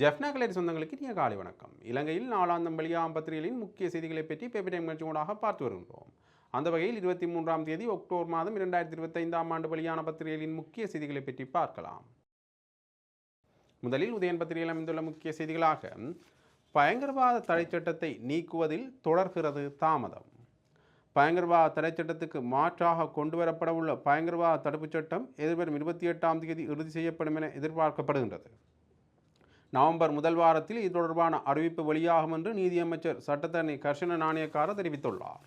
Jaffna gallery சொந்தங்களுக்கு இனிய காலை வணக்கம். இலங்கையில் நாலாம் வெளியாம் பத்திரிகைகளின் முக்கிய செய்திகளை பற்றி பேப்பர் டைம் நிகழ்ச்சியோடாக பார்த்து வருகின்றோம். அந்த வகையில் இருபத்தி மூன்றாம் தேதி அக்டோபர் மாதம் இரண்டாயிரத்தி இருபத்தைந்தாம் ஆண்டு வெளியான பத்திரிகைகளின் முக்கிய செய்திகளை பற்றி பார்க்கலாம். முதலில் உதயன் பத்திரிகையில் அமைந்துள்ள முக்கிய செய்திகளாக பயங்கரவாத தடைச்சட்டத்தை நீக்குவதில் தொடர்கிறது தாமதம். பயங்கரவாத தடைச்சட்டத்துக்கு மாற்றாக கொண்டுவரப்படவுள்ள பயங்கரவாத தடுப்புச் சட்டம் எதிர்வரும் இருபத்தி எட்டாம் தேதி இறுதி செய்யப்படும் என எதிர்பார்க்கப்படுகின்றது. நவம்பர் முதல் வாரத்தில் இது தொடர்பான அறிவிப்பு வெளியாகும் என்று நீதியமைச்சர் சட்டத்தரணி கர்ஷன நாணயக்கார தெரிவித்துள்ளார்.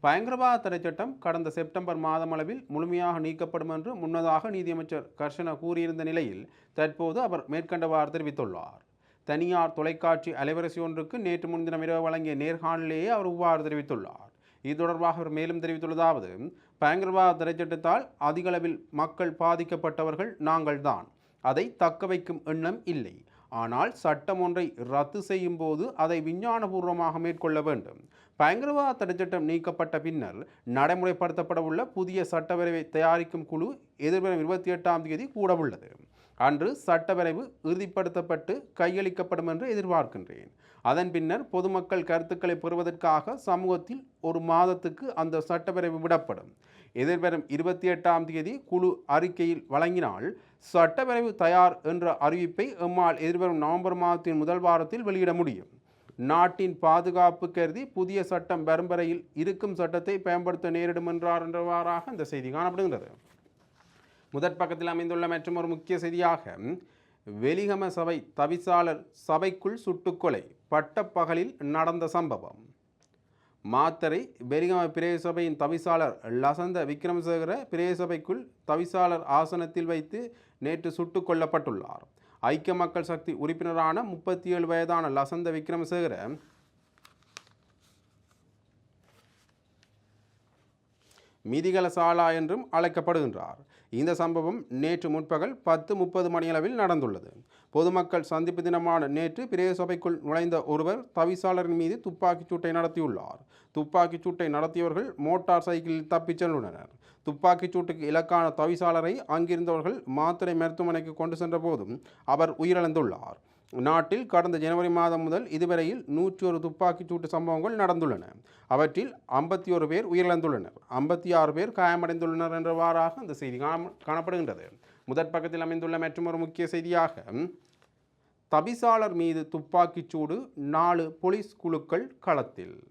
பயங்கரவாத தடை சட்டம் கடந்த செப்டம்பர் மாதம் அளவில் முழுமையாக நீக்கப்படும் என்று முன்னதாக நீதியமைச்சர் கர்ஷன கூறியிருந்த நிலையில் தற்போது அவர் மேற்கண்டவாறு தெரிவித்துள்ளார். தனியார் தொலைக்காட்சி அலைவரிசை ஒன்றுக்கு நேற்று முன்தினம் இரவு வழங்கிய நேர்காணலிலேயே அவர் இவ்வாறு தெரிவித்துள்ளார். இது தொடர்பாக அவர் மேலும் தெரிவித்துள்ளதாவது பயங்கரவாத தடை சட்டத்தால் அதிகளவில் மக்கள் பாதிக்கப்பட்டவர்கள் நாங்கள்தான். அதை தக்க வைக்கும் எண்ணம் இல்லை. ஆனால் சட்டம் ஒன்றை ரத்து செய்யும் போது அதை விஞ்ஞானபூர்வமாக மேற்கொள்ள வேண்டும். பயங்கரவாத தடைச்சட்டம் நீக்கப்பட்ட பின்னர் நடைமுறைப்படுத்தப்பட உள்ள புதிய சட்டவரைவை தயாரிக்கும் குழு எதிர்வரும் இருபத்தி எட்டாம் தேதி கூடவுள்ளது. அன்று சட்டவரைவு இறுதிப்படுத்தப்பட்டு கையளிக்கப்படும் என்று எதிர்பார்க்கின்றேன். அதன் பின்னர் பொதுமக்கள் கருத்துக்களை பெறுவதற்காக சமூகத்தில் ஒரு மாதத்துக்கு அந்த சட்டவரைவு விடப்படும். எதிர்வரும் இருபத்தி எட்டாம் தேதி குழு அறிக்கையில் வழங்கினால் சட்டப்பேரவை தயார் என்ற அறிவிப்பை எம்மால் எதிர்வரும் நவம்பர் மாதத்தின் முதல் வாரத்தில் வெளியிட முடியும். நாட்டின் பாதுகாப்பு கருதி புதிய சட்டம் வரும் வரையில் இருக்கும் சட்டத்தை பயன்படுத்த நேரிடும் என்றார் என்றவாறாக இந்த செய்தி காணப்படுகின்றது. முதற் பக்கத்தில் அமைந்துள்ள மற்றும் ஒரு முக்கிய செய்தியாக வெலிகம சபை தவிசாளர் சபைக்குள் சுட்டுக்கொலை பட்டப்பகலில் நடந்த சம்பவம். மாத்தரை பெரிகம பிரேசபையின் தவிசாளர் லசந்த விக்ரமசேகர பிரேசபைக்குள் தவிசாளர் ஆசனத்தில் வைத்து நேற்று சுட்டுக் கொல்லப்பட்டுள்ளார். ஐக்கிய மக்கள் சக்தி உறுப்பினரான முப்பத்தி ஏழு வயதான லசந்த விக்ரமசேகர மிதிகல சாலா என்றும் அழைக்கப்படுகின்றார். இந்த சம்பவம் நேற்று முற்பகல் பத்து முப்பது மணியளவில் நடந்துள்ளது. பொதுமக்கள் சந்திப்பு தினமான நேற்று பிரேய சபைக்குள் நுழைந்த ஒருவர் தவிசாளரின் மீது துப்பாக்கிச் சூட்டை நடத்தியுள்ளார். துப்பாக்கிச் சூட்டை நடத்தியவர்கள் மோட்டார் சைக்கிளில் தப்பிச் சென்றுள்ளனர். துப்பாக்கிச் சூட்டுக்கு இலக்கான தவிசாளரை அங்கிருந்தவர்கள் மாத்திரை மருத்துவமனைக்கு கொண்டு சென்ற போதும் அவர் உயிரிழந்துள்ளார். நாட்டில் கடந்த ஜனவரி மாதம் முதல் இதுவரையில் நூற்றி ஒரு துப்பாக்கிச் சூட்டு சம்பவங்கள் நடந்துள்ளன. அவற்றில் ஐம்பத்தி ஒரு பேர் உயிரிழந்துள்ளனர். ஐம்பத்தி ஆறு பேர் காயமடைந்துள்ளனர் என்றவாறாக அந்த செய்தி காண காணப்படுகின்றது. முதற் பக்கத்தில் அமைந்துள்ள மற்றொரு முக்கிய செய்தியாக தபிசாளர் மீது துப்பாக்கிச் சூடு நாலு போலீஸ் குழுக்கள் களத்தில்.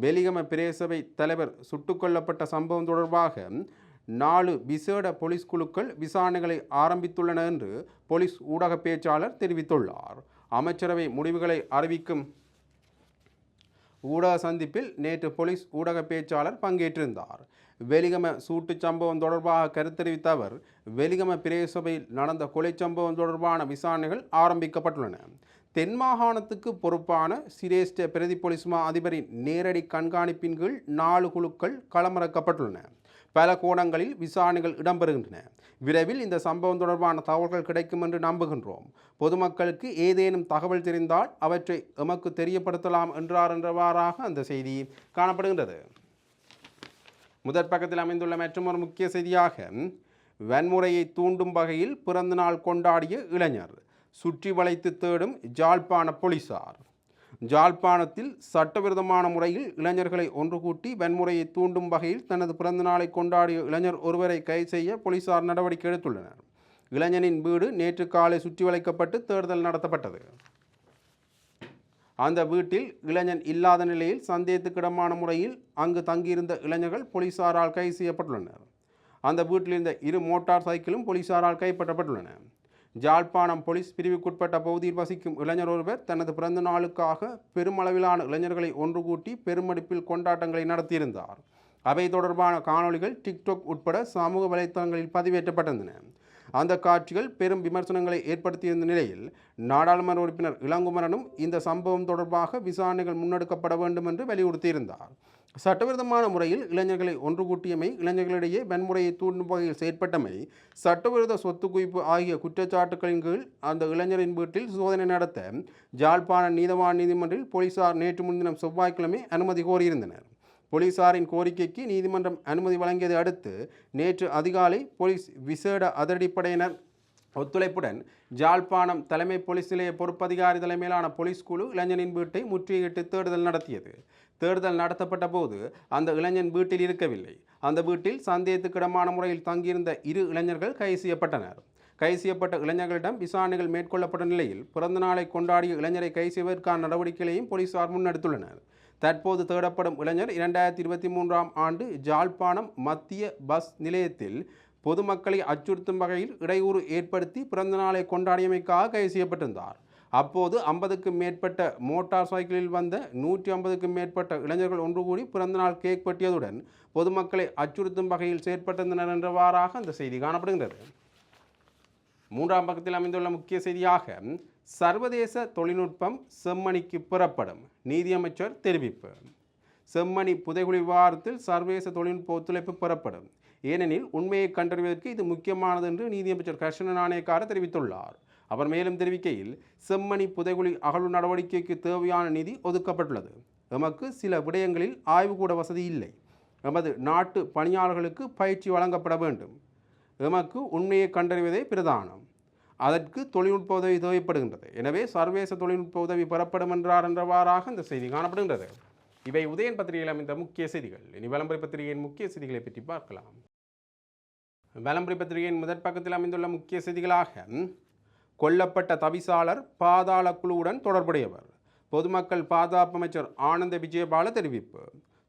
வெலிகம பிரேசபை தலைவர் சுட்டுக் கொல்லப்பட்ட சம்பவம் தொடர்பாக நாலு விசேட போலீஸ் குழுக்கள் விசாரணைகளை ஆரம்பித்துள்ளன என்று போலீஸ் ஊடக பேச்சாளர் தெரிவித்துள்ளார். அமைச்சரவை முடிவுகளை அறிவிக்கும் ஊடக சந்திப்பில் நேற்று போலீஸ் ஊடக பேச்சாளர் பங்கேற்றிருந்தார். வெலிகம சூட்டுச் சம்பவம் தொடர்பாக கருத்தெரிவித்த அவர் வெலிகம பிரேசபையில் நடந்த கொலை சம்பவம் தொடர்பான விசாரணைகள் ஆரம்பிக்கப்பட்டுள்ளன. தென் மாகாணத்துக்கு பொறுப்பான சிரேஷ்ட பிரதி போலீஸ் மா அதிபரின் நேரடி கண்காணிப்பின் கீழ் நாலு குழுக்கள் களமிறக்கப்பட்டுள்ளன. பல கோணங்களில் விசாரணைகள் இடம்பெறுகின்றன. விரைவில் இந்த சம்பவம் தொடர்பான தகவல்கள் கிடைக்கும் என்று நம்புகின்றோம். பொதுமக்களுக்கு ஏதேனும் தகவல் தெரிந்தால் அவற்றை எமக்கு தெரியப்படுத்தலாம் என்றார் என்றவாறாக அந்த செய்தி காணப்படுகின்றது. முதற் பக்கத்தில் அமைந்துள்ள மற்றொரு முக்கிய செய்தியாக வன்முறையை தூண்டும் வகையில் பிறந்தநாள் கொண்டாடிய இளைஞர் சுற்றி வளைத்து தேடும் ஜாழ்ப்பாண போலீசார். ஜாழ்ப்பாணத்தில் சட்டவிரோதமான முறையில் இளைஞர்களை ஒன்று கூட்டி வன்முறையை தூண்டும் வகையில் தனது பிறந்தநாளை கொண்டாடிய இளைஞர் ஒருவரை கைது செய்ய போலீசார் நடவடிக்கை எடுத்துள்ளனர். இளைஞனின் வீடு நேற்று காலை சுற்றி வளைக்கப்பட்டு தேடுதல் நடத்தப்பட்டது. அந்த வீட்டில் இளைஞன் இல்லாத நிலையில் சந்தேகத்துக்கிடமான முறையில் அங்கு தங்கியிருந்த இளைஞர்கள் போலீசாரால் கைது செய்யப்பட்டுள்ளனர். அந்த வீட்டில் இருந்த இரு மோட்டார் சைக்கிளும் போலீசாரால் கைப்பற்றப்பட்டுள்ளன. ஜாழ்ப்பாணம் போலீஸ் பிரிவுக்குட்பட்ட பகுதியில் வசிக்கும் இளைஞர் ஒருவர் தனது பிறந்த நாளுக்காக பெருமளவிலான இளைஞர்களை ஒன்று கூட்டி பெருமடிப்பில் கொண்டாட்டங்களை நடத்தியிருந்தார். அவை தொடர்பான காணொளிகள் டிக்டாக் உட்பட சமூக வலைத்தளங்களில் பதிவேற்றப்பட்டிருந்தன. அந்த காட்சிகள் பெரும் விமர்சனங்களை ஏற்படுத்தியிருந்த நிலையில் நாடாளுமன்ற உறுப்பினர் இளங்குமரனும் இந்த சம்பவம் தொடர்பாக விசாரணைகள் முன்னெடுக்கப்பட வேண்டும் என்று வலியுறுத்தியிருந்தார். சட்டவிரோதமான முறையில் இளைஞர்களை ஒன்று கூட்டியமை இளைஞர்களிடையே வன்முறையை தூண்டும் வகையில் செயற்பட்டமை சட்டவிரோத சொத்து குவிப்பு ஆகிய குற்றச்சாட்டுகளின் கீழ் அந்த இளைஞரின் வீட்டில் சோதனை நடத்த ஜாழ்ப்பாண நீதவான் நீதிமன்றில் போலீசார் நேற்று முன்தினம் செவ்வாய்க்கிழமை அனுமதி கோரியிருந்தனர். போலீசாரின் கோரிக்கைக்கு நீதிமன்றம் அனுமதி வழங்கியதை அடுத்து நேற்று அதிகாலை போலீஸ் விசேட அதிரடிப்படையினர் ஒத்துழைப்புடன் ஜாழ்ப்பாணம் தலைமை போலீஸ் நிலைய பொறுப்பதிகாரி தலைமையிலான போலீஸ் குழு இளைஞனின் வீட்டை முற்றுகையிட்டு தேடுதல் நடத்தியது. தேடுதல் நடத்தப்பட்ட போது அந்த இளைஞன் வீட்டில் இருக்கவில்லை. அந்த வீட்டில் சந்தேகத்துக்கிடமான முறையில் தங்கியிருந்த இரு இளைஞர்கள் கைது செய்யப்பட்டனர். கைது செய்யப்பட்ட இளைஞர்களிடம் விசாரணைகள் மேற்கொள்ளப்பட்ட நிலையில் பிறந்த நாளை கொண்டாடிய இளைஞரை கைது செய்வதற்கான நடவடிக்கைகளையும் போலீசார் முன்னெடுத்துள்ளனர். தற்போது தேடப்படும் இளைஞர் இரண்டாயிரத்தி இருபத்தி மூன்றாம் ஆண்டு ஜாழ்ப்பாணம் மத்திய பஸ் நிலையத்தில் பொதுமக்களை அச்சுறுத்தும் வகையில் இடையூறு ஏற்படுத்தி பிறந்த நாளை கொண்டாடியமைக்காக கைது செய்யப்பட்டிருந்தார். அப்போது ஐம்பதுக்கும் மேற்பட்ட மோட்டார் சைக்கிளில் வந்த நூற்றி ஐம்பதுக்கும் மேற்பட்ட இளைஞர்கள் ஒன்று கூடி பிறந்தநாள் கேக் வெட்டியதுடன் பொதுமக்களை அச்சுறுத்தும் வகையில் செயற்பட்டிருந்தனர் என்றவாறாக அந்த செய்தி காணப்படுகின்றது. மூன்றாம் பக்கத்தில் அமைந்துள்ள முக்கிய செய்தியாக சர்வதேச தொழில்நுட்பம் செம்மணிக்கு புறப்படும். நீதியமைச்சர் தெரிவிப்பு. செம்மணி புதைகுழி விவகாரத்தில் சர்வதேச தொழில்நுட்ப ஒத்துழைப்பு பெறப்படும். ஏனெனில் உண்மையை கண்டறிவதற்கு இது முக்கியமானது என்று நீதியமைச்சர் கிருஷ்ண நாணயக்கார தெரிவித்துள்ளார். அவர் மேலும் தெரிவிக்கையில் செம்மணி புதைகுழி அகழ்வு நடவடிக்கைக்கு தேவையான நிதி ஒதுக்கப்பட்டுள்ளது. எமக்கு சில விடயங்களில் ஆய்வுக்கூட வசதி இல்லை. எமது நாட்டு பணியாளர்களுக்கு பயிற்சி வழங்கப்பட வேண்டும். எமக்கு உண்மையை கண்டறிவதே பிரதானம். அதற்கு தொழில்நுட்ப உதவி தேவைப்படுகின்றது. எனவே சர்வதேச தொழில்நுட்ப உதவி பெறப்படும் என்றார் என்றவாறாக இந்த செய்தி காணப்படுகின்றது. இவை உதயன் பத்திரிகையில் அமைந்த முக்கிய செய்திகள். இனி விளம்பர பத்திரிகையின் முக்கிய செய்திகளை பற்றி பார்க்கலாம். விளம்பர பத்திரிகையின் முதற் பக்கத்தில் அமைந்துள்ள முக்கிய செய்திகளாக கொல்லப்பட்ட தவிசாளர் பாதாள குழுவுடன் தொடர்புடையவர். பொதுமக்கள் பாதுகாப்பு அமைச்சர் ஆனந்த விஜயபால தெரிவிப்பு.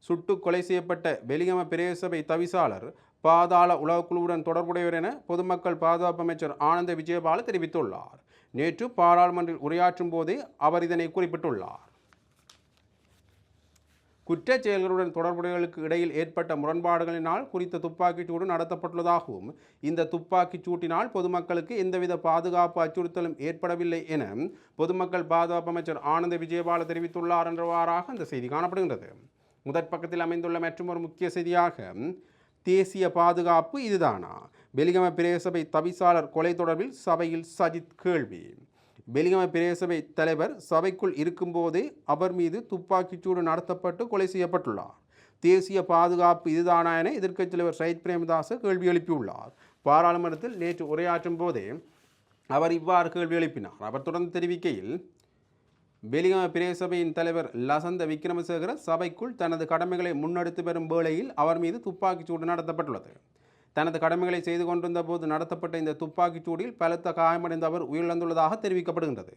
சுட்டு கொலை செய்யப்பட்ட வெலிகம பிரேசபை தவிசாளர் பாதாள உளவுக்குழுவுடன் தொடர்புடையவர் என பொதுமக்கள் பாதுகாப்பு அமைச்சர் ஆனந்த விஜயபால தெரிவித்துள்ளார். நேற்று பாராளுமன்றில் உரையாற்றும் போதே அவர் இதனை குறிப்பிட்டுள்ளார். குற்றச் செயல்களுடன் தொடர்புடையவர்களுக்கு இடையில் ஏற்பட்ட முரண்பாடுகளினால் குறித்த துப்பாக்கிச் சூடு நடத்தப்பட்டுள்ளதாகவும் இந்த துப்பாக்கிச் சூட்டினால் பொதுமக்களுக்கு எந்தவித பாதுகாப்பு அச்சுறுத்தலும் ஏற்படவில்லை என பொதுமக்கள் பாதுகாப்பு அமைச்சர் ஆனந்த விஜயபால தெரிவித்துள்ளார் என்றவாறாக அந்த செய்தி காணப்படுகின்றது. முதற் பக்கத்தில் அமைந்துள்ள ஒரு முக்கிய செய்தியாக தேசிய பாதுகாப்பு இதுதானா? பெலிகம பிரேசபை தவிசாளர் கொலை தொடர்பில் சபையில் சஜித் கேள்வி. பெலிகம பிரேசபை தலைவர் சபைக்குள் இருக்கும்போதே அவர் மீது துப்பாக்கிச்சூடு நடத்தப்பட்டு கொலை செய்யப்பட்டுள்ளார். தேசிய பாதுகாப்பு இதுதானா என எதிர்க்கட்சி தலைவர் சயித் பிரேமதாச கேள்வி எழுப்பியுள்ளார். பாராளுமன்றத்தில் நேற்று உரையாற்றும் போதே அவர் இவ்வாறு கேள்வி எழுப்பினார். அவர் தொடர்ந்து தெரிவிக்கையில் பெலிகம பிரேசபையின் தலைவர் லசந்த விக்ரமசேகர சபைக்குள் தனது கடமைகளை முன்னெடுத்து வரும் வேளையில் அவர் மீது துப்பாக்கிச் சூடு நடத்தப்பட்டுள்ளது. தனது கடமைகளை செய்து கொண்டிருந்த போது நடத்தப்பட்ட இந்த துப்பாக்கிச் சூடில் பலத்த காயமடைந்த அவர் உயிரிழந்துள்ளதாக தெரிவிக்கப்படுகின்றது.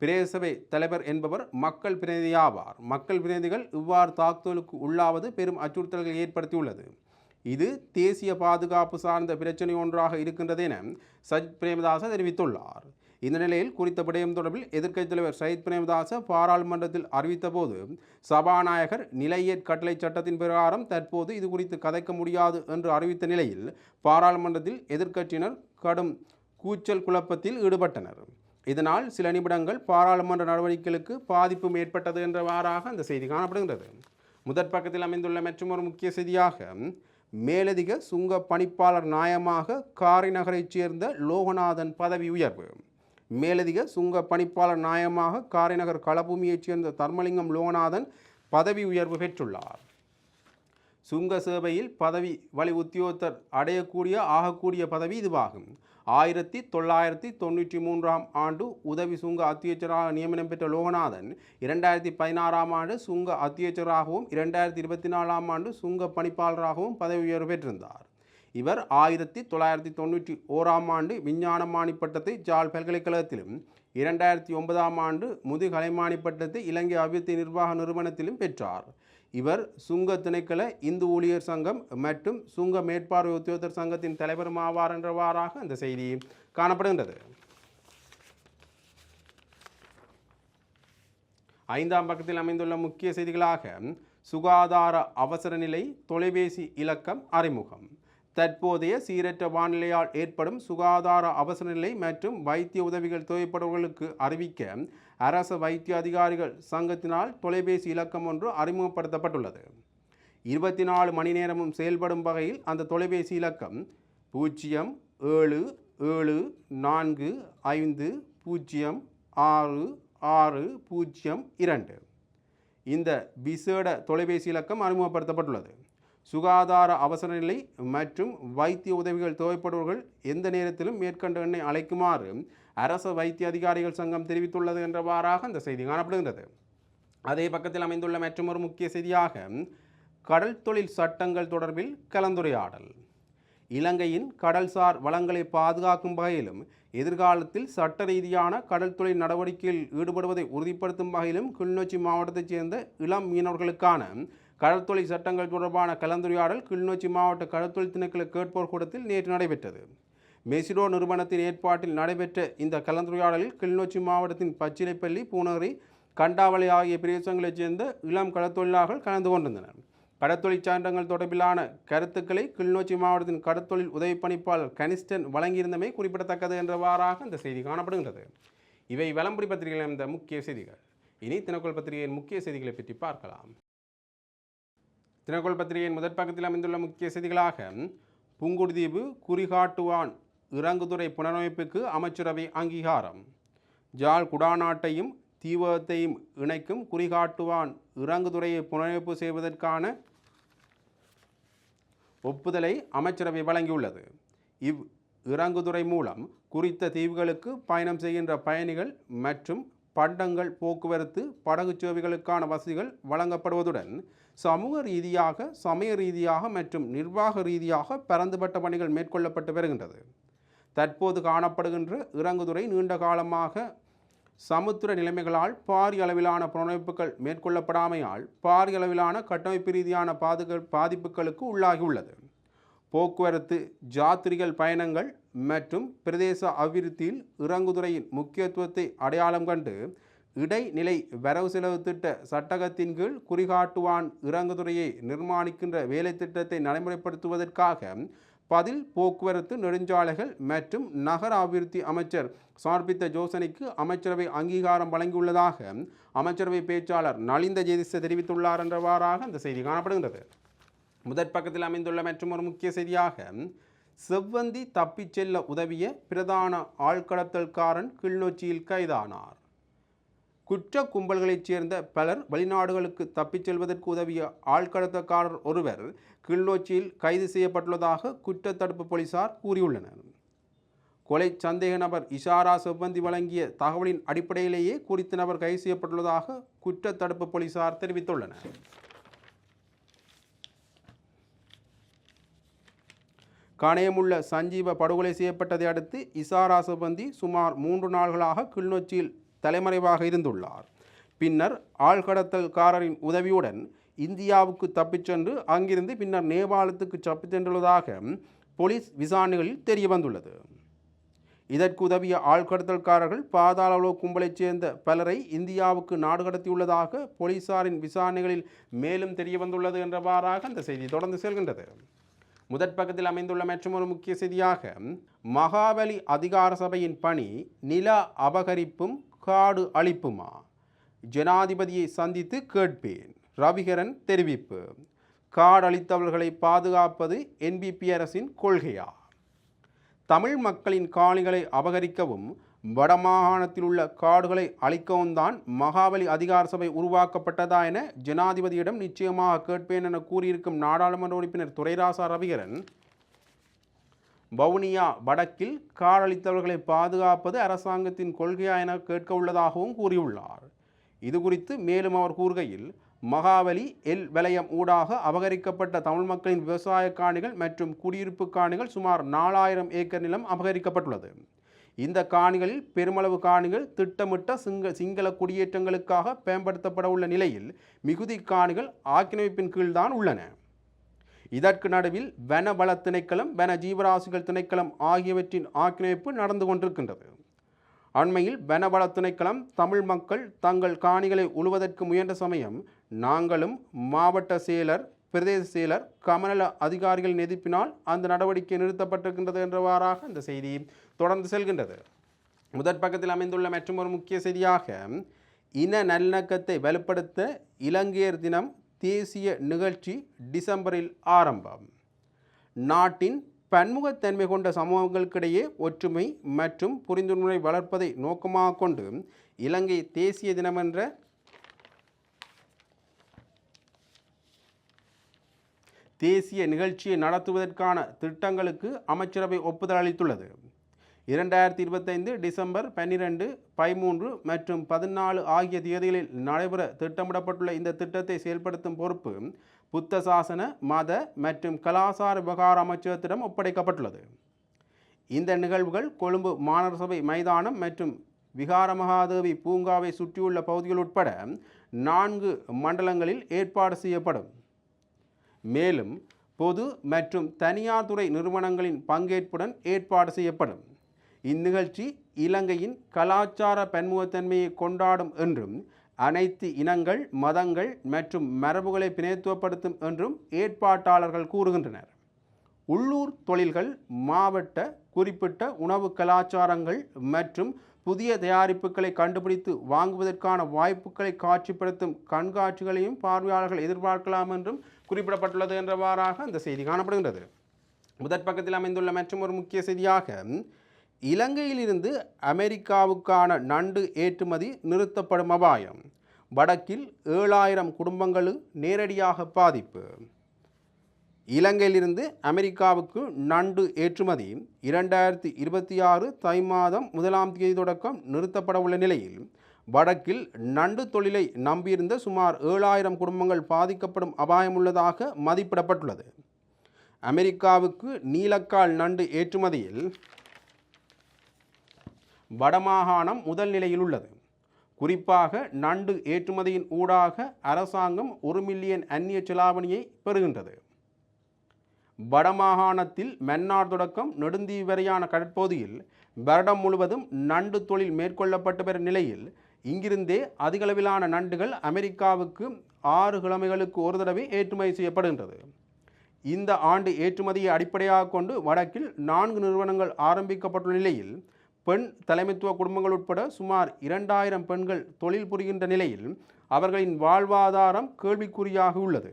பிரேசபை தலைவர் என்பவர் மக்கள் பிரதிநிதியாவார். மக்கள் பிரதிநிதிகள் இவ்வாறு தாக்குதலுக்கு உள்ளாவது பெரும் அச்சுறுத்தல்களை ஏற்படுத்தியுள்ளது. இது தேசிய பாதுகாப்பு சார்ந்த பிரச்சனை ஒன்றாக இருக்கின்றது என சஜித் பிரேமதாச தெரிவித்துள்ளார். இந்த நிலையில் குறித்த விடயம் தொடர்பில் எதிர்க்கட்சித் தலைவர் சயித் பிரேமதாச பாராளுமன்றத்தில் அறிவித்தபோது சபாநாயகர் நிலையற் கட்டளை சட்டத்தின் பிரகாரம் தற்போது இது குறித்து கதைக்க முடியாது என்று அறிவித்த நிலையில் பாராளுமன்றத்தில் எதிர்க்கட்சியினர் கடும் கூச்சல் குழப்பத்தில் ஈடுபட்டனர். இதனால் சில நிமிடங்கள் பாராளுமன்ற நடவடிக்கைகளுக்கு பாதிப்பும் ஏற்பட்டது என்றவாறாக அந்த செய்தி காணப்படுகின்றது. முதற் பக்கத்தில் அமைந்துள்ள மற்றொரு முக்கிய செய்தியாக மேலதிக சுங்க பணிப்பாளர் நியாயமாக காரைநகரைச் சேர்ந்த லோகநாதன் பதவி உயர்வு. மேலதிக சுங்க பணிப்பாளர் நாயமாக காரைநகர் களபூமியைச் சேர்ந்த தர்மலிங்கம் லோகநாதன் பதவி உயர்வு பெற்றுள்ளார். சுங்க சேவையில் பதவி வழி உத்தியோகத்தர் அடையக்கூடிய ஆகக்கூடிய பதவி இதுவாகும். ஆயிரத்தி தொள்ளாயிரத்தி தொண்ணூற்றி மூன்றாம் ஆண்டு உதவி சுங்க அத்தியட்சராக நியமனம் பெற்ற லோகநாதன் இரண்டாயிரத்தி பதினாறாம் ஆண்டு சுங்க அத்தியட்சராகவும் இரண்டாயிரத்தி இருபத்தி நாலாம் ஆண்டு சுங்க பணிப்பாளராகவும் பதவி உயர்வு பெற்றிருந்தார். இவர் ஆயிரத்தி தொள்ளாயிரத்தி தொண்ணூற்றி ஓராம் ஆண்டு விஞ்ஞானமானி பட்டத்தை ஜாழ் பல்கலைக்கழகத்திலும் இரண்டாயிரத்தி ஒன்பதாம் ஆண்டு முதுகலைமானி பட்டத்தை இலங்கை அபிவிருத்தி நிர்வாக நிறுவனத்திலும் பெற்றார். இவர் சுங்க திணைக்கள இந்து ஊழியர் சங்கம் மற்றும் சுங்க மேற்பார்வை உத்தியோகத்தர் சங்கத்தின் தலைவரும் ஆவார் என்றவாறாக அந்த செய்தி காணப்படுகின்றது. ஐந்தாம் பக்கத்தில் அமைந்துள்ள முக்கிய செய்திகளாக சுகாதார அவசர நிலை தொலைபேசி இலக்கம் அறிமுகம். தற்போதைய சீரற்ற வானிலையால் ஏற்படும் சுகாதார அவசர நிலை மற்றும் வைத்திய உதவிகள் தேவைப்படுபவர்களுக்கு அறிவிக்க அரச வைத்திய அதிகாரிகள் சங்கத்தினால் தொலைபேசி இலக்கம் ஒன்று அறிமுகப்படுத்தப்பட்டுள்ளது. இருபத்தி நாலு மணி நேரமும் செயல்படும் வகையில் அந்த தொலைபேசி இலக்கம் பூஜ்ஜியம் ஏழு ஏழு நான்கு ஐந்து பூஜ்ஜியம் ஆறு ஆறு பூஜ்ஜியம் இரண்டு. இந்த விசேட தொலைபேசி இலக்கம் அறிமுகப்படுத்தப்பட்டுள்ளது. சுகாதார அவசர நிலை மற்றும் வைத்திய உதவிகள் தேவைப்படுவர்கள் எந்த நேரத்திலும் மேற்கண்ட எண்ணை அழைக்குமாறு அரச வைத்திய அதிகாரிகள் சங்கம் தெரிவித்துள்ளது என்றவாறாக அந்த செய்தி காணப்படுகின்றது. அதே பக்கத்தில் அமைந்துள்ள மற்றொரு முக்கிய செய்தியாக கடல் தொழில் சட்டங்கள் தொடர்பில் கலந்துரையாடல். இலங்கையின் கடல்சார் வளங்களை பாதுகாக்கும் வகையிலும் எதிர்காலத்தில் சட்ட ரீதியான கடல் தொழில் நடவடிக்கையில் ஈடுபடுவதை உறுதிப்படுத்தும் வகையிலும் கிளிநொச்சி மாவட்டத்தைச் சேர்ந்த இளம் மீனவர்களுக்கான கடற்தொழில் சட்டங்கள் தொடர்பான கலந்துரையாடல் கிளிநொச்சி மாவட்ட கடற்தொழில் திணைக்கள கேட்போர் கூடத்தில் நேற்று நடைபெற்றது. மெசிடோ நிறுவனத்தின் ஏற்பாட்டில் நடைபெற்ற இந்த கலந்துரையாடலில் கிளிநொச்சி மாவட்டத்தின் பச்சிலைப்பள்ளி பூனகரி கண்டாவளை ஆகிய பிரதேசங்களைச் சேர்ந்த இளம் கடற்தொழிலாளர்கள் கலந்து கொண்டிருந்தனர். கடற்தொழில் சான்றங்கள் தொடர்பிலான கருத்துக்களை கிளிநொச்சி மாவட்டத்தின் கடற்தொழில் உதவி பணிப்பாளர் கனிஸ்டன் வழங்கியிருந்தமை குறிப்பிடத்தக்கது என்றவாறாக இந்த செய்தி காணப்படுகின்றது. இவை வலம்புரி பத்திரிகையில் இந்த முக்கிய செய்திகள். இனி தினக்குள் பத்திரிகையின் முக்கிய செய்திகளை பற்றி பார்க்கலாம். தினக்கோள் பத்திரிகையின் முதற் பக்கத்தில் அமைந்துள்ள முக்கிய செய்திகளாக புங்குடுதீவு குறிகாட்டுவான் இறங்குதுறை புனரமைப்புக்கு அமைச்சரவை அங்கீகாரம். ஜாழ் குடாநாட்டையும் தீவத்தையும் இணைக்கும் குறிகாட்டுவான் இறங்குதுறையை புனரமைப்பு செய்வதற்கான ஒப்புதலை அமைச்சரவை வழங்கியுள்ளது. இவ் இறங்குதுறை மூலம் குறித்த தீவுகளுக்கு பயணம் செய்கின்ற பயணிகள் மற்றும் பண்டங்கள் போக்குவரத்து படகு சேவைகளுக்கான வசதிகள் வழங்கப்படுவதுடன் சமூக ரீதியாக சமய ரீதியாக மற்றும் நிர்வாக ரீதியாக பரந்துபட்ட பணிகள் மேற்கொள்ளப்பட்டு வருகின்றது. தற்போது காணப்படுகின்ற இறங்குதுறை நீண்ட காலமாக சமுத்திர நிலைமைகளால் பாரிய அளவிலான புனரமைப்புகள் மேற்கொள்ளப்படாமையால் பாரிய அளவிலான கட்டமைப்பு ரீதியான பாதுகா பாதிப்புகளுக்கு உள்ளாகியுள்ளது. போக்குவரத்து ஜாத்திரிகள் பயணங்கள் மற்றும் பிரதேச அபிவிருத்தியில் இறங்குதுறையின் முக்கியத்துவத்தை அடையாளம் கண்டு இடைநிலை வரவு செலவு திட்ட சட்டகத்தின் கீழ் குறிகாட்டுவான் இறங்குதுறையை நிர்மாணிக்கின்ற வேலை திட்டத்தை நடைமுறைப்படுத்துவதற்காக பதில் போக்குவரத்து நெடுஞ்சாலைகள் மற்றும் நகர அபிவிருத்தி அமைச்சர் சமர்ப்பித்த யோசனைக்கு அமைச்சரவை அங்கீகாரம் வழங்கியுள்ளதாக அமைச்சரவை பேச்சாளர் நலிந்த ஜெயதிச தெரிவித்துள்ளார் என்றவாறாக அந்த செய்தி காணப்படுகின்றது. முதற் பக்கத்தில் அமைந்துள்ள மற்றும் ஒரு முக்கிய செய்தியாக செவ்வந்தி தப்பிச் செல்ல உதவிய பிரதான ஆழ்கடத்தல்காரன் கிளிநொச்சியில் கைதானார். குற்ற கும்பல்களைச் சேர்ந்த பலர் வெளிநாடுகளுக்கு தப்பிச் செல்வதற்கு உதவிய ஆழ்கடத்தக்காரர் ஒருவர் கிள்நொச்சியில் கைது செய்யப்பட்டுள்ளதாக குற்றத்தடுப்பு போலீசார் கூறியுள்ளனர். கொலை சந்தேக நபர் இஷாரா செவ்வந்தி வழங்கிய தகவலின் அடிப்படையிலேயே குறித்த நபர் கைது செய்யப்பட்டுள்ளதாக குற்றத்தடுப்பு போலீசார் தெரிவித்துள்ளனர். கணையமுள்ள சஞ்சீவ படுகொலை செய்யப்பட்டதை அடுத்து இசாரா செவ்வந்தி சுமார் மூன்று நாள்களாக கிளிநொச்சியில் தலைமறைவாக இருந்துள்ளார். பின்னர் ஆழ்கடத்தல்காரரின் உதவியுடன் இந்தியாவுக்கு தப்பிச் சென்று அங்கிருந்து பின்னர் நேபாளத்துக்கு தப்பிச் சென்றுள்ளதாக போலீஸ் விசாரணைகளில் தெரிய வந்துள்ளது இதற்கு உதவிய ஆழ்கடத்தல்காரர்கள் பாதாள கும்பலைச் சேர்ந்த பலரை இந்தியாவுக்கு நாடு கடத்தியுள்ளதாக போலீசாரின் விசாரணைகளில் மேலும் தெரிய வந்துள்ளது என்றவாறாக அந்த செய்தி தொடர்ந்து செல்கின்றது. முதற் பக்கத்தில் அமைந்துள்ள மற்றொரு முக்கிய செய்தியாக மகாபலி அதிகார சபையின் பணி நில அபகரிப்பும் காடு அழிப்புமா? ஜனாதிபதியை சந்தித்து கேட்பேன். ரவிகரன் தெரிவிப்பு. காடழித்தவர்களை பாதுகாப்பது என்பிபி அரசின் கொள்கையா? தமிழ் மக்களின் காணிகளை அபகரிக்கவும் வடமாகாணத்தில் உள்ள காடுகளை அழிக்கவும் தான் மகாபலி அதிகார சபை உருவாக்கப்பட்டதா என ஜனாதிபதியிடம் நிச்சயமாக கேட்பேன் என கூறியிருக்கும் நாடாளுமன்ற உறுப்பினர் துரைராசா ரவிகரன் வவுனியா வடக்கில் காடழித்தவர்களை பாதுகாப்பது அரசாங்கத்தின் கொள்கையா என கேட்க உள்ளதாகவும் கூறியுள்ளார். இது குறித்து மேலும் அவர் கூறுகையில் மகாவலி எல் வலயம் ஊடாக அபகரிக்கப்பட்ட தமிழ் மக்களின் விவசாய காணிகள் மற்றும் குடியிருப்பு காணிகள் சுமார் நாலாயிரம் ஏக்கர் நிலம் அபகரிக்கப்பட்டுள்ளது. இந்த காணிகளில் பெருமளவு காணிகள் திட்டமிட்ட சிங்க சிங்கள குடியேற்றங்களுக்காக பயன்படுத்தப்பட உள்ள நிலையில் மிகுதி காணிகள் ஆக்கிரமிப்பின் கீழ்தான் உள்ளன. இதற்கு நடுவில் வன வள திணைக்களம் வன ஜீவராசிகள் திணைக்களம் ஆகியவற்றின் ஆக்கிரமிப்பு நடந்து கொண்டிருக்கின்றது. அண்மையில் வனவள திணைக்களம் தமிழ் மக்கள் தங்கள் காணிகளை உழுவதற்கு முயன்ற சமயம் நாங்களும் மாவட்ட செயலர் பிரதேச செயலர் கமநல அதிகாரிகள் எதிர்ப்பினால் அந்த நடவடிக்கை நிறுத்தப்பட்டிருக்கின்றது என்றவாறாக இந்த செய்தி தொடர்ந்து செல்கின்றது. முதற் பக்கத்தில் அமைந்துள்ள மற்றொரு முக்கிய செய்தியாக இன நல்லிணக்கத்தை வலுப்படுத்த இலங்கையர் தினம் தேசிய நிகழ்ச்சி டிசம்பரில் ஆரம்பம். நாட்டின் பன்முகத்தன்மை கொண்ட சமூகங்களுக்கிடையே ஒற்றுமை மற்றும் புரிந்துணர்வை வளர்ப்பதை நோக்கமாக கொண்டு இலங்கை தேசிய தினமென்ற தேசிய நிகழ்ச்சியை நடத்துவதற்கான திட்டங்களுக்கு அமைச்சரவை ஒப்புதல் அளித்துள்ளது. இரண்டாயிரத்தி இருபத்தைந்து டிசம்பர் பன்னிரெண்டு பதிமூன்று மற்றும் பதினாலு ஆகிய தேதிகளில் நடைபெற திட்டமிடப்பட்டுள்ள இந்த திட்டத்தை செயல்படுத்தும் பொறுப்பு புத்த சாசன மத மற்றும் கலாசார விவகார அமைச்சகத்திடம் ஒப்படைக்கப்பட்டுள்ளது. இந்த நிகழ்வுகள் கொழும்பு மாநகர சபை மைதானம் மற்றும் விகாரமகாதேவி பூங்காவை சுற்றியுள்ள பகுதிகள் உட்பட நான்கு மண்டலங்களில் ஏற்பாடு செய்யப்படும். மேலும் பொது மற்றும் தனியார் துறை நிறுவனங்களின் பங்கேற்புடன் ஏற்பாடு செய்யப்படும். இந்நிகழ்ச்சி இலங்கையின் கலாச்சார பன்முகத்தன்மையை கொண்டாடும் என்றும் அனைத்து இனங்கள் மதங்கள் மற்றும் மரபுகளை பிணைத்துவப்படுத்தும் என்றும் ஏற்பாட்டாளர்கள் கூறுகின்றனர். உள்ளூர் தொழில்கள் மாவட்ட குறிப்பிட்ட உணவு கலாச்சாரங்கள் மற்றும் புதிய தயாரிப்புகளை கண்டுபிடித்து வாங்குவதற்கான வாய்ப்புகளை காட்சிப்படுத்தும் கண்காட்சிகளையும் பார்வையாளர்கள் எதிர்பார்க்கலாம் என்றும் குறிப்பிடப்பட்டுள்ளது என்றவாறாக அந்த செய்தி காணப்படுகின்றது. முதற் பக்கத்தில் அமைந்துள்ள மற்றும் ஒரு முக்கிய செய்தியாக இலங்கையிலிருந்து அமெரிக்காவுக்கான நண்டு ஏற்றுமதி நிறுத்தப்படும் அபாயம். வடக்கில் ஏழாயிரம் குடும்பங்கள் நேரடியாக பாதிப்பு. இலங்கையிலிருந்து அமெரிக்காவுக்கு நண்டு ஏற்றுமதி இரண்டாயிரத்தி இருபத்தி ஆறு தை மாதம் முதலாம் தேதி தொடக்கம் நிறுத்தப்பட உள்ள நிலையில் வடக்கில் நண்டு தொழிலை நம்பியிருந்த சுமார் ஏழாயிரம் குடும்பங்கள் பாதிக்கப்படும் அபாயம் உள்ளதாக மதிப்பிடப்பட்டுள்ளது. அமெரிக்காவுக்கு நீலக்கால் நண்டு ஏற்றுமதியில் வடமாகாணம் முதல் நிலையில் உள்ளது. குறிப்பாக நண்டு ஏற்றுமதியின் ஊடாக அரசாங்கம் ஒரு மில்லியன் அந்நிய செலாவணியை பெறுகின்றது. வடமாகாணத்தில் மன்னார் தொடக்கம் நெடுந்தீவரையான கடற்பகுதியில் வருடம் முழுவதும் நண்டு தொழில் மேற்கொள்ளப்பட்டு வரும் நிலையில் இங்கிருந்தே அதிகளவிலான நண்டுகள் அமெரிக்காவுக்கு ஆறு கிழமைகளுக்கு ஒரு தடவை ஏற்றுமதி செய்யப்படுகின்றது. இந்த ஆண்டு ஏற்றுமதியை அடிப்படையாக கொண்டு வடக்கில் நான்கு நிறுவனங்கள் ஆரம்பிக்கப்பட்டுள்ள நிலையில் பெண் தலைமைத்துவ குடும்பங்கள் உட்பட சுமார் இரண்டாயிரம் பெண்கள் தொழில் புரிகின்ற நிலையில் அவர்களின் வாழ்வாதாரம் கேள்விக்குறியாக உள்ளது.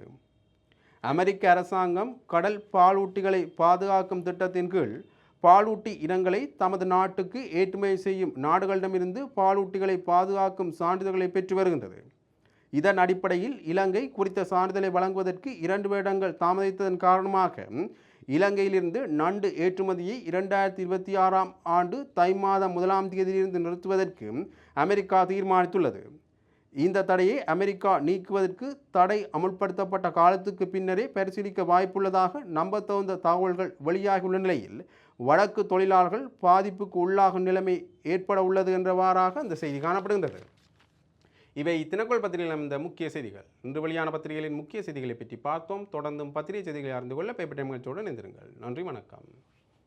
அமெரிக்க அரசாங்கம் கடல் பாலூட்டிகளை பாதுகாக்கும் திட்டத்தின் கீழ் பாலூட்டி இனங்களை தமது நாட்டுக்கு ஏற்றுமதி செய்யும் நாடுகளிடமிருந்து பாலூட்டிகளை பாதுகாக்கும் சான்றிதழ்களை பெற்று வருகின்றது. இதன் அடிப்படையில் இலங்கை குறித்த சான்றிதழை வழங்குவதற்கு இரண்டு வருடங்கள் தாமதித்ததன் காரணமாக இலங்கையிலிருந்து நண்டு ஏற்றுமதியை இரண்டாயிரத்தி இருபத்தி ஆறாம் ஆண்டு தை மாதம் முதலாம் தேதியிலிருந்து நிறுத்துவதற்கு அமெரிக்கா தீர்மானித்துள்ளது. இந்த தடையை அமெரிக்கா நீக்குவதற்கு தடை அமுல்படுத்தப்பட்ட காலத்துக்கு பின்னரே பரிசீலிக்க வாய்ப்புள்ளதாக நம்பத்தகுந்த தகவல்கள் வெளியாகியுள்ள நிலையில் வடக்கு தொழிலாளர்கள் பாதிப்புக்கு உள்ளாகும் நிலைமை ஏற்பட உள்ளது என்றவாறாக அந்த செய்தி காணப்படுகின்றது. இவை தினக்குள் பத்திரிகையில் இந்த முக்கிய செய்திகள். இன்று வெளியான பத்திரிகைகளின் முக்கிய செய்திகளை பற்றி பார்த்தோம். தொடர்ந்தும் பத்திரிகை செய்திகளை அறிந்து கொள்ள பேப்பர் டைம் நிகழ்ச்சியுடன் இணைந்திருங்கள். நன்றி வணக்கம்.